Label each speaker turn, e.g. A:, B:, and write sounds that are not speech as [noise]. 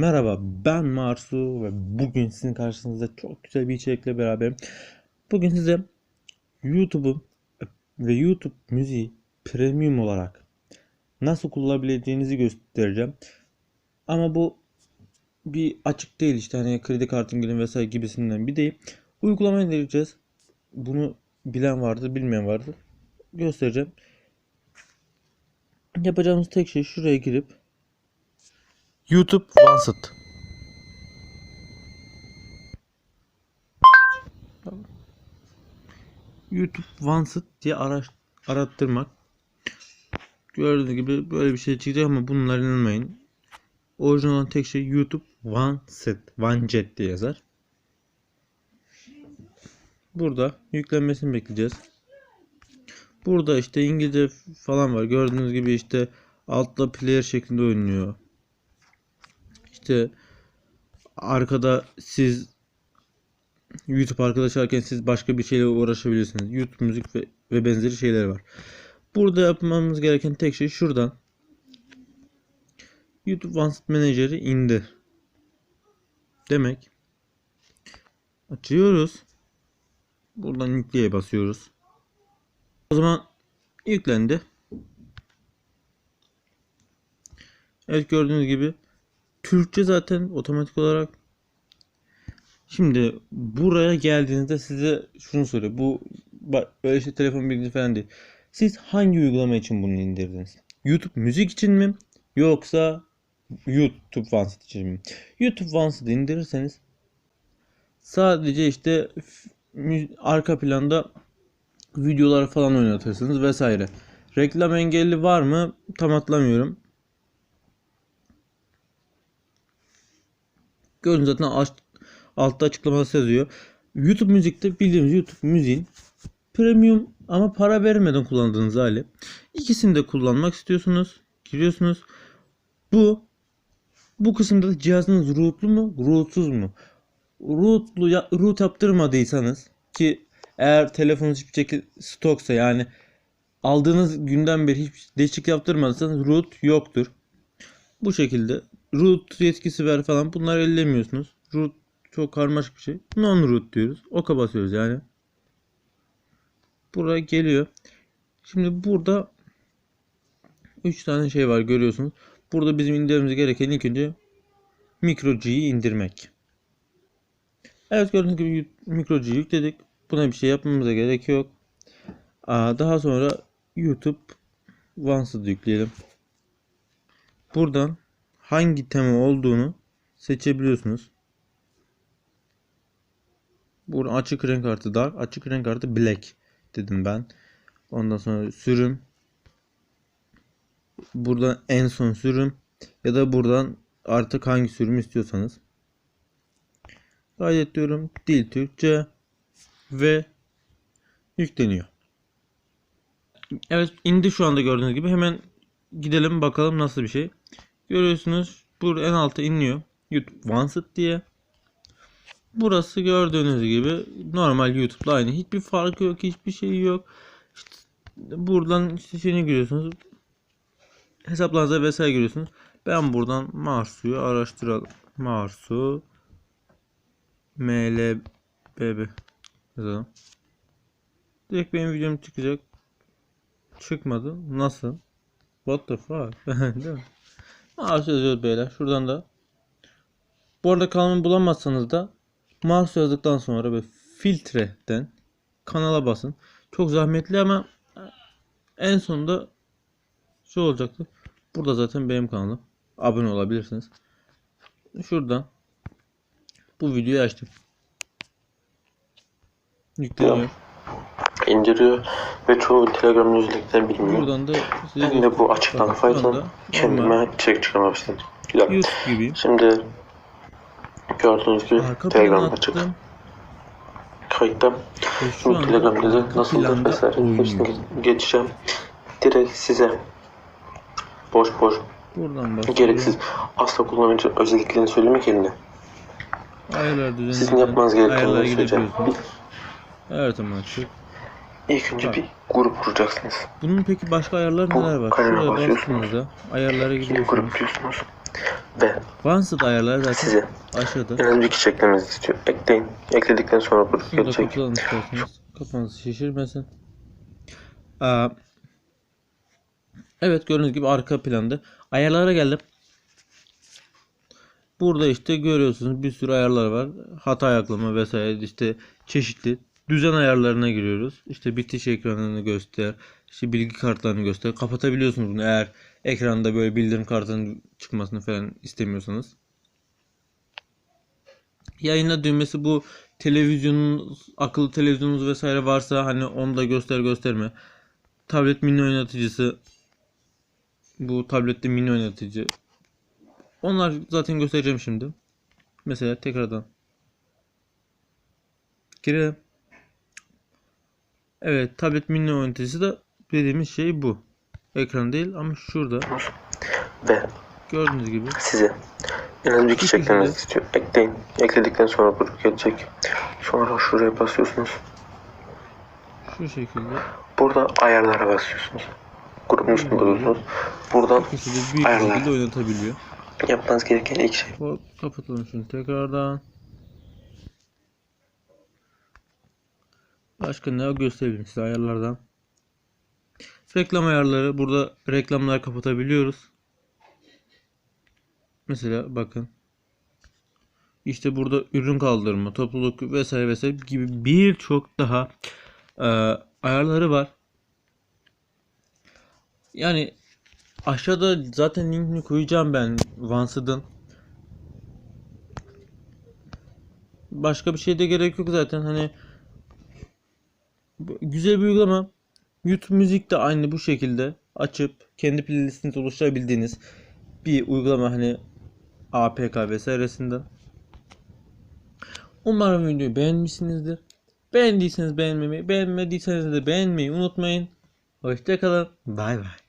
A: Merhaba ben Marsu ve bugün sizin karşınızda çok güzel bir içerikle beraberim. Bugün size YouTube'u ve YouTube müziği premium olarak nasıl kullanabileceğinizi göstereceğim. Ama bu bir açık değil işte hani kredi kartın gelin vesaire gibisinden bir değil. Uygulamayı indireceğiz. Bunu bilen vardır bilmeyen vardır. Göstereceğim. Yapacağımız tek şey şuraya girip YouTube Vanced. YouTube Vanced diye ara arattırmak. Gördüğünüz gibi böyle bir şey çıkacak ama bunlara inanmayın. Orijinal olan tek şey YouTube Vanced. Vanced diye yazar. Burada yüklenmesini bekleyeceğiz. Burada işte İngilizce falan var. Gördüğünüz gibi işte altta player şeklinde oynuyor. İşte arkada siz YouTube arkadaş ararken siz başka bir şeyle uğraşabilirsiniz. YouTube müzik ve, ve benzeri şeyler var. Burada yapmamız gereken tek şey şuradan YouTube Vanced Manager'ı indir. Demek. Açıyoruz. Buradan yükleye basıyoruz. O zaman yüklendi. Evet gördüğünüz gibi Türkçe zaten otomatik olarak. Şimdi buraya geldiğinizde size şunu soruyor. Bu böyle işte telefon bilgisi falan değil. Siz hangi uygulama için bunu indirdiniz? YouTube müzik için mi? Yoksa YouTube Vanced için mi? YouTube Vanced indirirseniz sadece işte arka planda videolar falan oynatırsınız vesaire. Reklam engelli var mı? Tam hatırlamıyorum. Gördüğünüz zaten altta açıklaması yazıyor. YouTube müzikte bildiğimiz YouTube müziğin premium ama para vermeden kullandığınız hali. İkisini de kullanmak istiyorsunuz. Giriyorsunuz. Bu bu kısımda da cihazınız rootlu mu, rootsuz mu? Rootlu ya, root yaptırmadıysanız ki eğer telefonunuz hiçbir şekilde stoksa yani aldığınız günden beri hiç değişiklik yaptırmadıysanız root yoktur. Bu şekilde root yetkisi ver falan bunları ellemiyorsunuz. Root çok karmaşık bir şey. Non root diyoruz. Oka basıyoruz yani. Buraya geliyor. Şimdi burada 3 tane şey var görüyorsunuz. Burada bizim indirmemiz gereken ilk önce Micro G'yi indirmek. Evet gördüğünüz gibi Micro G'yi yükledik. Buna bir şey yapmamıza gerek yok. Daha sonra YouTube Vanced'ı yükleyelim. Buradan hangi tema olduğunu seçebiliyorsunuz. Burada açık renk artı dark, açık renk artı black dedim ben. Ondan sonra sürüm. Buradan en son sürüm ya da buradan artık hangi sürüm istiyorsanız. Gayet diyorum dil Türkçe ve yükleniyor. Evet indi şu anda gördüğünüz gibi hemen gidelim bakalım nasıl bir şey. Görüyorsunuz burada en alta iniyor. YouTube Vanced diye. Burası gördüğünüz gibi normal YouTube'la aynı. Hiçbir farkı yok. Hiçbir şey yok. İşte buradan işte şeyini giriyorsunuz. Hesaplarınıza vesaire giriyorsunuz. Ben buradan Marsu'yu araştıralım. Marsu MLBB yazalım. Direkt benim videom çıkacak. Çıkmadı. Nasıl? What the fuck? [laughs] Değil mi? Marsu yazıyoruz beyler. Şuradan da. Bu arada kanalımı bulamazsanız da Marsu yazdıktan sonra ve filtreden kanala basın. Çok zahmetli ama en sonunda şu olacaktı. Burada zaten benim kanalım. Abone olabilirsiniz. Şuradan bu videoyu açtım. Yükleniyor.
B: İndiriyor ve çoğu Telegram yüzlükten bilmiyor.
A: Buradan da
B: Ben de bu açıktan faydalanıp kendime içerik çıkarmak istedim. Güzel.
A: YouTube gibi.
B: Şimdi gördüğünüz gibi
A: Arka
B: Telegram açık. Kayıtta.
A: Şu
B: Şimdi da
A: arka
B: nasıldır vesaire hepsini geçeceğim. Direkt size boş boş
A: Buradan
B: gereksiz asla kullanıcı özelliklerini söylemek yerine
A: Ayarlar düzenli.
B: Sizin yapmanız gerekenleri
A: Ayarlara gidebiliyorsunuz. Evet ama açık.
B: İlk önce bir grup kuracaksınız.
A: Bunun peki başka ayarlar
B: Bu
A: neler var?
B: kalemle
A: Şuraya
B: basıyorsunuz.
A: bastığınızda ayarlara
B: Şimdi
A: gidiyorsunuz.
B: grup diyorsunuz. Ve
A: Vansed ayarları zaten
B: size
A: aşağıda.
B: en az bir kişi eklemenizi istiyor. Ekleyin. Ekledikten sonra grup
A: Şunu da
B: gelecek.
A: kapatalım isterseniz. Kafanız şişirmesin. Aa, evet gördüğünüz gibi arka planda. Ayarlara geldim. Burada işte görüyorsunuz bir sürü ayarlar var. Hata ayaklama vesaire işte çeşitli düzen ayarlarına giriyoruz. İşte bitiş ekranını göster. işte bilgi kartlarını göster. Kapatabiliyorsunuz bunu eğer ekranda böyle bildirim kartının çıkmasını falan istemiyorsanız. Yayınla düğmesi bu televizyonun akıllı televizyonunuz vesaire varsa hani onu da göster gösterme. Tablet mini oynatıcısı bu tablette mini oynatıcı. Onlar zaten göstereceğim şimdi. Mesela tekrardan girelim. Evet tablet mini oynatıcısı da dediğimiz şey bu. Ekran değil ama şurada
B: Ve
A: gördüğünüz gibi
B: size en az bir kişi eklemenizi istiyor. Ekleyin. Ekledikten sonra grup gelecek. Sonra şuraya basıyorsunuz.
A: şu şekilde
B: Burada ayarlara basıyorsunuz. Grubun üstüne basıyorsunuz. Buradan Ayarlar.
A: oynatabiliyor.
B: yapmanız gereken ilk şey
A: kapatalım şunu tekrardan. Başka ne gösterebilirim size ayarlardan. Reklam ayarları. Burada reklamlar kapatabiliyoruz. Mesela bakın. İşte burada ürün kaldırma, topluluk vesaire vesaire gibi birçok daha e, ayarları var. Yani aşağıda zaten linkini koyacağım ben Vansed'ın. Başka bir şey de gerek yok zaten hani güzel bir uygulama. YouTube müzik de aynı bu şekilde açıp kendi playlistinizi oluşturabildiğiniz bir uygulama hani APK vesairesinden. Umarım videoyu beğenmişsinizdir. Beğendiyseniz beğenmeyi, beğenmediyseniz de beğenmeyi unutmayın. Hoşçakalın. Bay bay.